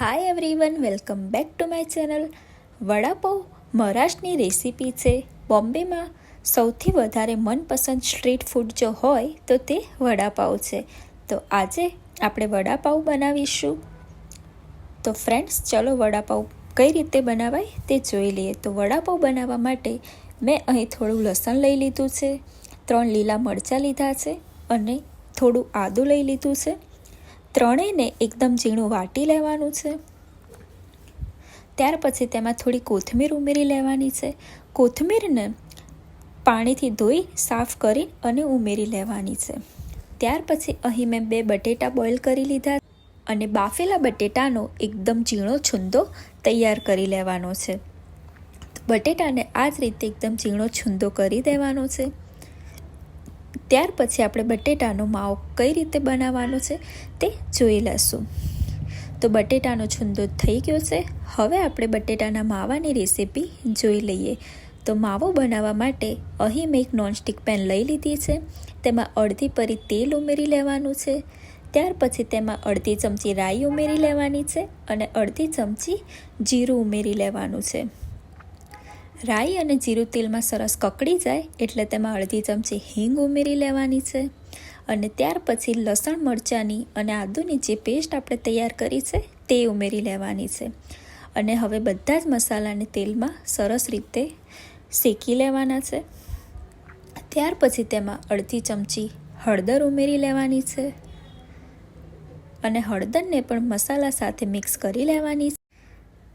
Hi everyone welcome back to my channel vada pav મહારાષ્ટ્રની recipe છે. બોમ્બેમાં સૌથી વધારે મનપસંદ સ્ટ્રીટ ફૂડ જો હોય, તો તે વડાપાઉ છે. તો આજે આપણે વડાપાઉં બનાવીશું. તો ફ્રેન્ડ્સ ચલો વડાપાઉં કઈ રીતે બનાવાય તે જોઈ લઈએ. તો વડાપાઉં બનાવવા માટે મેં અહીં થોડું લસણ લઈ લીધું છે, ત્રણ લીલા મરચાં લીધા છે અને થોડું આદું લઈ લીધું છે. ત્રણેયને એકદમ ઝીણું વાટી લેવાનું છે. ત્યાર પછી તેમાં થોડી કોથમીર ઉમેરી લેવાની છે. કોથમીરને પાણીથી ધોઈ, સાફ કરી અને ઉમેરી લેવાની છે. ત્યાર પછી અહીં મેં બે બટેટા બોઇલ કરી લીધા અને બાફેલા બટેટાનો એકદમ ઝીણો છુંદો તૈયાર કરી લેવાનો છે. બટેટાને આ જ રીતે એકદમ ઝીણો છુંદો કરી દેવાનો છે. ત્યાર પછી આપણે બટેટાનો માવો કઈ રીતે બનાવવાનો છે તે જોઈ લઈશું. તો બટેટાનો છુંદો થઈ ગયો છે. હવે આપણે બટેટાના માવાની રેસીપી જોઈ લઈએ. તો માવો બનાવવા માટે અહીં મેં એક નોનસ્ટિક પેન લઈ લીધી છે. તેમાં અડધી પરી તેલ ઉમેરી લેવાનું છે. ત્યાર પછી તેમાં અડધી ચમચી રાઈ ઉમેરી લેવાની છે અને અડધી ચમચી જીરું ઉમેરી લેવાનું છે. રાઈ અને જીરું તેલમાં સરસ કકડી જાય એટલે તેમાં અડધી ચમચી હિંગ ઉમેરી લેવાની છે અને ત્યાર પછી લસણ, મરચાંની અને આદુની જે પેસ્ટ આપણે તૈયાર કરી છે તે ઉમેરી લેવાની છે. અને હવે બધા જ મસાલાને તેલમાં સરસ રીતે શેકી લેવાના છે. ત્યાર પછી તેમાં અડધી ચમચી હળદર ઉમેરી લેવાની છે. અને હળદરને પણ મસાલા સાથે મિક્સ કરી લેવાની છે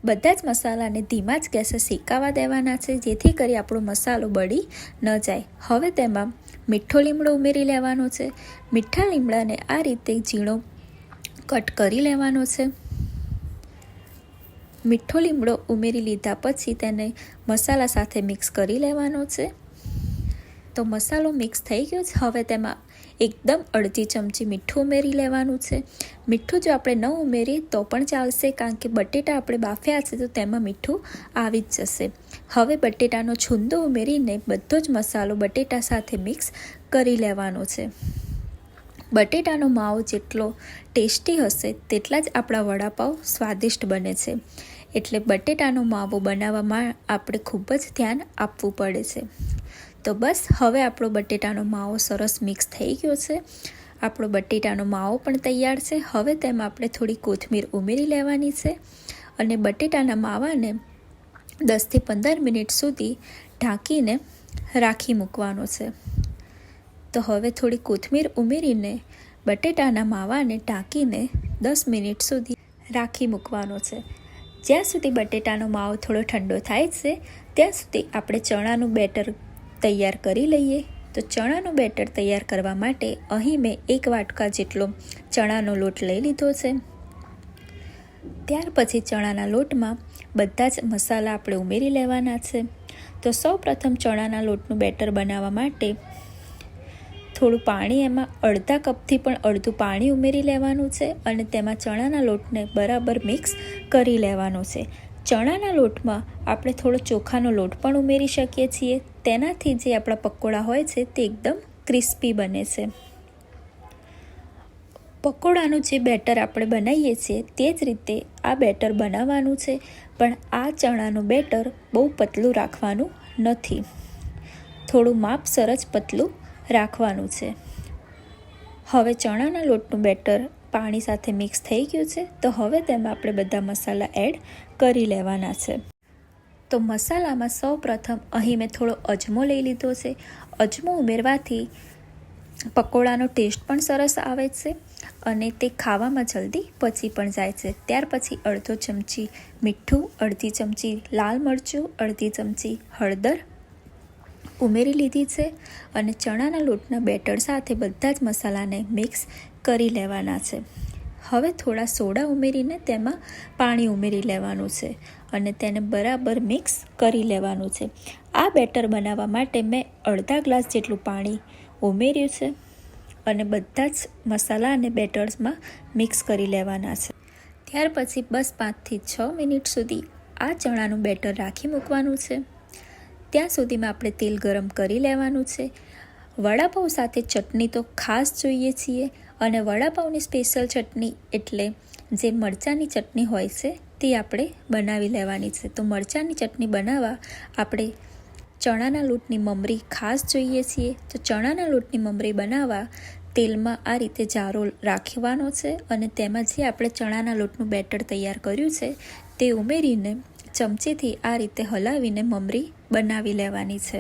બધા જ મસાલાને ધીમા જ ગેસે શેકાવા દેવાના છે, જેથી કરી આપણો મસાલો બળી ન જાય. હવે તેમાં મીઠો લીમડો ઉમેરી લેવાનો છે. મીઠા લીમડાને આ રીતે ઝીણો કટ કરી લેવાનો છે. મીઠો લીમડો ઉમેરી લીધા પછી તેને મસાલા સાથે મિક્સ કરી લેવાનો છે. તો મસાલો મિક્સ થઈ ગયો છે. હવે તેમાં એકદમ અડધી ચમચી મીઠું ઉમેરી લેવાનું છે. મીઠું જો આપણે ન ઉમેરીએ તો પણ ચાલશે, કારણ કે બટેટા આપણે બાફ્યા છે તો તેમાં મીઠું આવી જ જશે. હવે બટેટાનો છુંદો ઉમેરીને બધો જ મસાલો બટેટા સાથે મિક્સ કરી લેવાનો છે. બટેટાનો માવો જેટલો ટેસ્ટી હશે તેટલા જ આપણા વડાપાઉં સ્વાદિષ્ટ બને છે. એટલે બટેટાનો માવો બનાવવામાં આપણે ખૂબ જ ધ્યાન આપવું પડે છે. તો બસ, હવે આપણો બટેટાનો માવો સરસ મિક્સ થઈ ગયો છે. આપણો બટેટાનો માવો પણ તૈયાર છે. હવે તેમાં આપણે થોડી કોથમીર ઉમેરી લેવાની છે અને બટેટાના માવાને દસથી પંદર મિનિટ સુધી ઢાંકીને રાખી મૂકવાનો છે. તો હવે થોડી કોથમીર ઉમેરીને બટેટાના માવાને ઢાંકીને દસ મિનિટ સુધી રાખી મૂકવાનો છે. જ્યાં સુધી બટેટાનો માવો થોડો ઠંડો થાય છે, ત્યાં સુધી આપણે ચણાનું બેટર તૈયાર કરી લઈએ. તો ચણાનું બેટર તૈયાર કરવા માટે અહીં મેં એક વાટકા જેટલો ચણાનો લોટ લઈ લીધો છે. ત્યાર પછી ચણાના લોટમાં બધા જ મસાલા આપણે ઉમેરી લેવાના છે. તો સૌ પ્રથમ ચણાના લોટનું બેટર બનાવવા માટે થોડું પાણી એમાં અડધા કપથી પણ અડધું પાણી ઉમેરી લેવાનું છે અને તેમાં ચણાના લોટને બરાબર મિક્સ કરી લેવાનો છે. ચણાના લોટમાં આપણે થોડો ચોખાનો લોટ પણ ઉમેરી શકીએ છીએ. તેનાથી જે આપણા પકોડા હોય છે તે એકદમ ક્રિસ્પી બને છે. પકોડાનું જે બેટર આપણે બનાવીએ છીએ તે જ રીતે આ બેટર બનાવવાનું છે, પણ આ ચણાનું બેટર બહુ પતલું રાખવાનું નથી. થોડું માપ સરસ પતલું રાખવાનું છે. હવે ચણાના લોટનું બેટર પાણી સાથે મિક્સ થઈ ગયું છે, તો હવે તેમાં આપણે બધા મસાલા એડ કરી લેવાના છે. તો મસાલામાં સૌ પ્રથમ અહીં મેં થોડો અજમો લઈ લીધો છે. અજમો ઉમેરવાથી પકોડાનો ટેસ્ટ પણ સરસ આવે છે અને તે ખાવામાં જલ્દી પચી પણ જાય છે. ત્યાર પછી અડધો ચમચી મીઠું, અડધી ચમચી લાલ મરચું, અડધી ચમચી હળદર ઉમેરી લીધી છે અને ચણાના લોટના બેટર સાથે બધા જ મસાલાને મિક્સ કરી લેવાના છે. હવે થોડા સોડા ઉમેરીને તેમાં પાણી ઉમેરી લેવાનું છે અને તેને બરાબર મિક્સ કરી લેવાનું છે. આ બેટર બનાવવા માટે મેં અડધા ગ્લાસ જેટલું પાણી ઉમેર્યું છે અને બધા જ મસાલા અને બેટર્સમાં મિક્સ કરી લેવાના છે. ત્યાર પછી બસ પાંચથી છ મિનિટ સુધી આ ચણાનું બેટર રાખી મૂકવાનું છે. ત્યાં સુધીમાં આપણે તેલ ગરમ કરી લેવાનું છે. વડાપાઉં સાથે ચટણી તો ખાસ જોઈએ છીએ. અને વડાપાઉંની સ્પેશિયલ ચટણી એટલે જે મરચાંની ચટણી હોય છે, તે આપણે બનાવી લેવાની છે. તો મરચાંની ચટણી બનાવવા આપણે ચણાના લોટની મમરી ખાસ જોઈએ છીએ. તો ચણાના લોટની મમરી બનાવવા તેલમાં આ રીતે જારો રાખવાનો છે અને તેમાં જે આપણે ચણાના લોટનું બેટર તૈયાર કર્યું છે, તે ઉમેરીને ચમચીથી આ રીતે હલાવીને મમરી બનાવી લેવાની છે.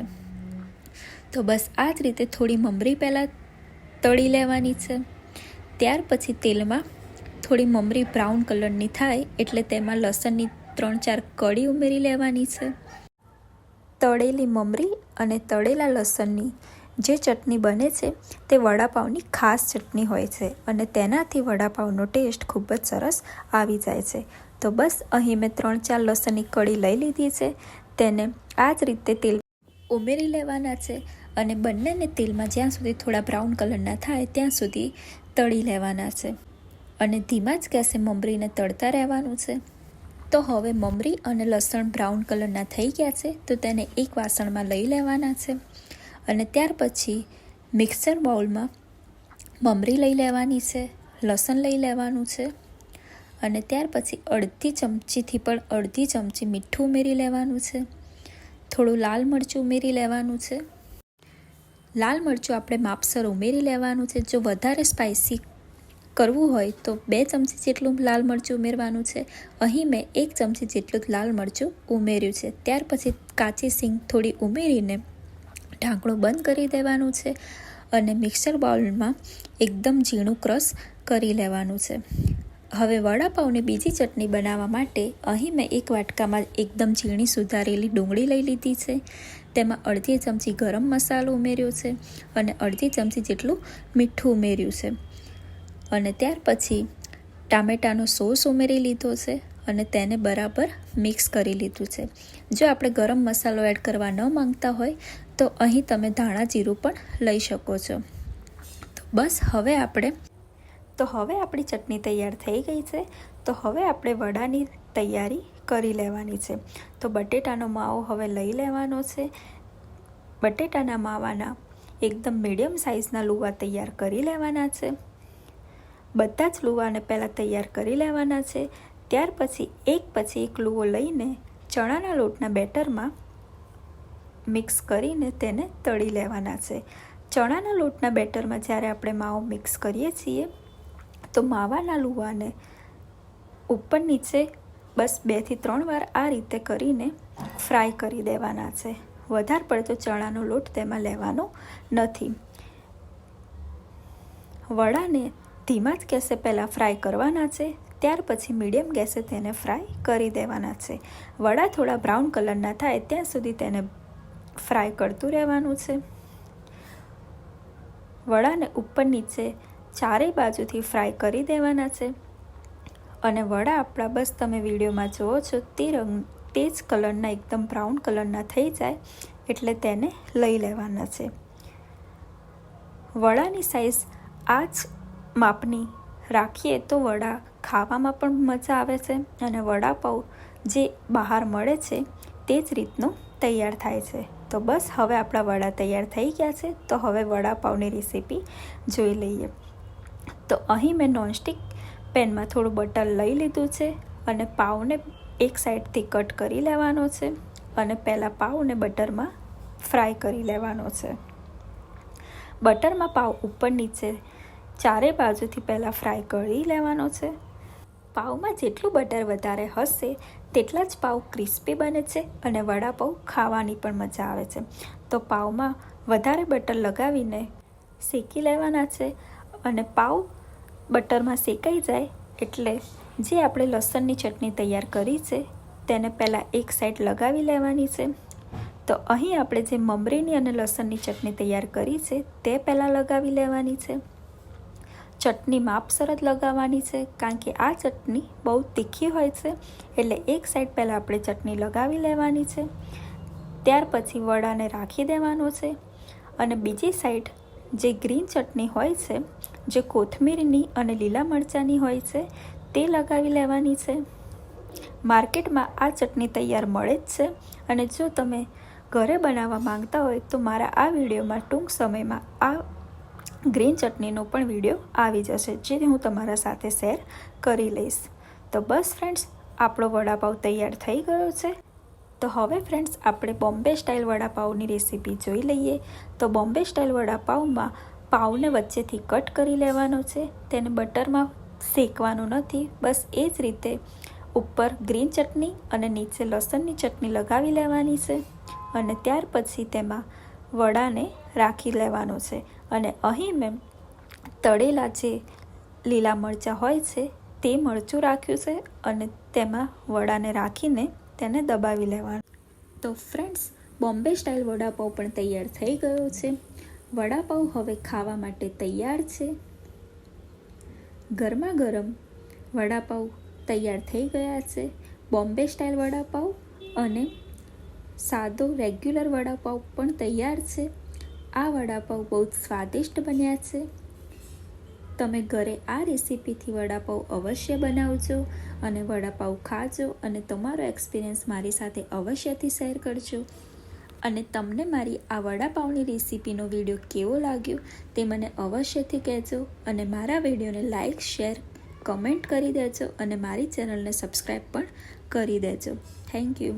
તો બસ આ જ રીતે થોડી મમરી પહેલાં તળી લેવાની છે. ત્યાર પછી તેલમાં થોડી મમરી બ્રાઉન કલરની થાય એટલે તેમાં લસણની ત્રણ ચાર કળી ઉમેરી લેવાની છે. તળેલી મમરી અને તળેલા લસણની જે ચટણી બને છે તે વડાપાઉંની ખાસ ચટણી હોય છે અને તેનાથી વડાપાઉંનો ટેસ્ટ ખૂબ જ સરસ આવી જાય છે. તો બસ અહીં મેં ત્રણ ચાર લસણની કળી લઈ લીધી છે. તેને આ જ રીતે તેલ ઉમેરી લેવાના છે અને બંનેને તેલમાં જ્યાં સુધી થોડા બ્રાઉન કલરના થાય ત્યાં સુધી તળી લેવાના છે. અને ધીમા જ ગેસે મમરીને તળતા રહેવાનું છે. તો હવે મમરી અને લસણ બ્રાઉન કલરના થઈ ગયા છે તો તેને એક વાસણમાં લઈ લેવાના છે. અને ત્યાર પછી મિક્સર બાઉલમાં મમરી લઈ લેવાની છે, લસણ લઈ લેવાનું છે. અને ત્યાર પછી અડધી ચમચીથી પણ અડધી ચમચી મીઠું ઉમેરી લેવાનું છે. થોડું લાલ મરચું ઉમેરી લેવાનું છે. લાલ મરચું આપણે માપસર ઉમેરી લેવાનું છે. જો વધારે સ્પાઇસી કરવું હોય તો બે ચમચી જેટલું લાલ મરચું ઉમેરવાનું છે. અહીં મેં એક ચમચી જેટલું લાલ મરચું ઉમેર્યું છે. ત્યાર પછી કાચી સિંગ થોડી ઉમેરીને ઢાંકણું બંધ કરી દેવાનું છે અને મિક્સર બાઉલમાં એકદમ ઝીણું ક્રશ કરી લેવાનું છે. હવે વડાપાઉંની બીજી ચટણી બનાવવા માટે અહીં મેં એક વાટકામાં એકદમ ઝીણી સુધારેલી ડુંગળી લઈ લીધી છે. તેમાં અડધી ચમચી ગરમ મસાલો ઉમેર્યો છે અને અડધી ચમચી જેટલું મીઠું ઉમેર્યું છે. અને ત્યાર પછી ટામેટાનો સોસ ઉમેરી લીધો છે અને તેને બરાબર મિક્સ કરી લીધું છે. જો આપણે ગરમ મસાલો એડ કરવા ન માંગતા હોય, તો અહીં તમે ધાણા જીરું પણ લઈ શકો છો. તો બસ હવે આપણે તો હવે આપણી ચટણી તૈયાર થઈ ગઈ છે. તો હવે આપણે વડાની તૈયારી કરી લેવાની છે. તો બટેટાનો માવો હવે લઈ લેવાનો છે. બટેટાના માવાના એકદમ મીડિયમ સાઇઝના લુવા તૈયાર કરી લેવાના છે. બધા જ લુવાને પહેલાં તૈયાર કરી લેવાના છે. ત્યાર પછી એક પછી એક લુવો લઈને ચણાના લોટના બેટરમાં મિક્સ કરીને તેને તળી લેવાના છે. ચણાના લોટના બેટરમાં જ્યારે આપણે માવો મિક્સ કરીએ છીએ, તો માવાના લુવાને ઉપર નીચે બસ બેથી ત્રણ વાર આ રીતે કરીને ફ્રાય કરી દેવાના છે. વધારે પડતો ચણાનો લોટ તેમાં લેવાનો નથી. વડાને ધીમા જ ગેસે પહેલાં ફ્રાય કરવાના છે, ત્યાર પછી મીડિયમ ગેસે તેને ફ્રાય કરી દેવાના છે. વડા થોડા બ્રાઉન કલરના થાય ત્યાં સુધી તેને ફ્રાય કરતું રહેવાનું છે. વડાને ઉપર નીચે ચારેય બાજુથી ફ્રાય કરી દેવાના છે. અને વડા આપણા બસ તમે વિડીયોમાં જુઓ છો, તે રંગ, તે જ કલરના, એકદમ બ્રાઉન કલરના થઈ જાય એટલે તેને લઈ લેવાના છે. વડાની સાઈઝ આ જ માપની રાખીએ તો વડા ખાવામાં પણ મજા આવે છે અને વડાપાઉં જે બહાર મળે છે, તે જ રીતનું તૈયાર થાય છે. તો બસ હવે આપણા વડા તૈયાર થઈ ગયા છે, તો હવે વડાપાઉંની રેસીપી જોઈ લઈએ. તો અહીં મેં નોનસ્ટિક પેનમાં થોડું બટર લઈ લીધું છે અને પાવને એક સાઈડથી કટ કરી લેવાનો છે અને પહેલાં પાઉને બટરમાં ફ્રાય કરી લેવાનો છે. બટરમાં પાવ ઉપર નીચે ચારે બાજુથી પહેલાં ફ્રાય કરી લેવાનો છે. પાવમાં જેટલું બટર વધારે હશે તેટલા જ પાવ ક્રિસ્પી બને છે અને વડાપાઉં ખાવાની પણ મજા આવે છે. તો પાવમાં વધારે બટર લગાવીને શેકી લેવાના છે અને પાવ બટરમાં શેકાઈ જાય એટલે જે આપણે લસણની ચટણી તૈયાર કરી છે, તેને પહેલાં એક સાઈડ લગાવી લેવાની છે. તો અહીં આપણે જે મમરીની અને લસણની ચટણી તૈયાર કરી છે, તે પહેલાં લગાવી લેવાની છે. ચટણી માપસર જ લગાવવાની છે, કારણ કે આ ચટણી બહુ તીખી હોય છે, એટલે એક સાઈડ પહેલાં આપણે ચટણી લગાવી લેવાની છે. ત્યાર પછી વડાને રાખી દેવાનો છે અને બીજી સાઈડ જે ગ્રીન ચટણી હોય છે, જે કોથમીરની અને લીલા મરચાંની હોય છે, તે લગાવી લેવાની છે. માર્કેટમાં આ ચટણી તૈયાર મળે જ છે અને જો તમે ઘરે બનાવવા માંગતા હોય તો મારા આ વિડીયોમાં ટૂંક સમયમાં આ ગ્રીન ચટણીનો પણ વીડિયો આવી જશે જે હું તમારા સાથે શેર કરી લઈશ. તો બસ ફ્રેન્ડ્સ, આપણો વડાપાવ તૈયાર થઈ ગયો છે. તો હવે ફ્રેન્ડ્સ, આપણે બોમ્બે સ્ટાઇલ વડાપાઉની રેસીપી જોઈ લઈએ. તો બોમ્બે સ્ટાઇલ વડાપાઉમાં પાઉને વચ્ચેથી કટ કરી લેવાનો છે. તેને બટરમાં શેકવાનું નથી. બસ એ જ રીતે ઉપર ગ્રીન ચટણી અને નીચે લસણની ચટણી લગાવી લેવાની છે અને ત્યાર પછી તેમાં વડાને રાખી લેવાનો છે. અને અહીં મેં તળેલા જે લીલા મરચાં હોય છે, તે મરચું રાખ્યું છે અને તેમાં વડાને રાખીને તેને દબાવી લેવાનું. તો ફ્રેન્ડ્સ બોમ્બે સ્ટાઇલ વડાપાવ પણ તૈયાર થઈ ગયો છે. વડાપાઉં હવે ખાવા માટે તૈયાર છે. ગરમા ગરમ વડાપાઉં તૈયાર થઈ ગયા છે. બોમ્બે સ્ટાઇલ વડાપાઉં અને સાદો રેગ્યુલર વડાપાઉં પણ તૈયાર છે. આ વડાપાઉં બહુ જ સ્વાદિષ્ટ બન્યા છે. તમે ઘરે આ રેસીપીથી વડાપાઉં અવશ્ય બનાવજો અને વડાપાઉં ખાજો અને તમારો એક્સપિરિયન્સ મારી સાથે અવશ્યથી શેર કરજો. અને તમને મારી આ વડાપાઉંની રેસીપીનો વીડિયો કેવો લાગ્યો તે મને અવશ્યથી કહેજો અને મારા વિડીયોને લાઇક શેર, કમેન્ટ કરી દેજો અને મારી ચેનલને સબસ્ક્રાઈબ પણ કરી દેજો. Thank you.